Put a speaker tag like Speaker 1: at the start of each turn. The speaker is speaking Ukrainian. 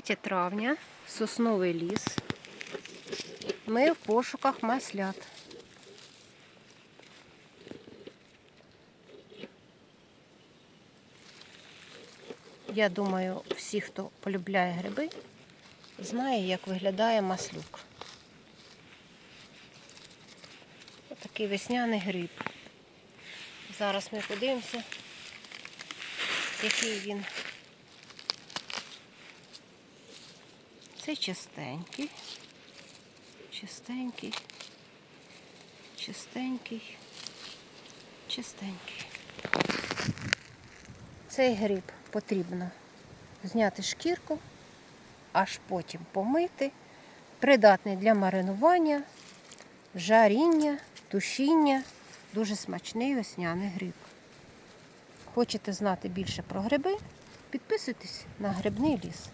Speaker 1: 3 травня, сосновий ліс. Ми в пошуках маслят. Я думаю, всі, хто полюбляє гриби, знає, як виглядає маслюк. Отакий весняний гриб. Зараз ми подивимося, який він. Цей чистенький, чистенький, чистенький, чистенький. Цей гриб потрібно зняти шкірку, аж потім помити, придатний для маринування, жаріння, тушіння. Дуже смачний весняний гриб. Хочете знати більше про гриби? Підписуйтесь на грибний ліс.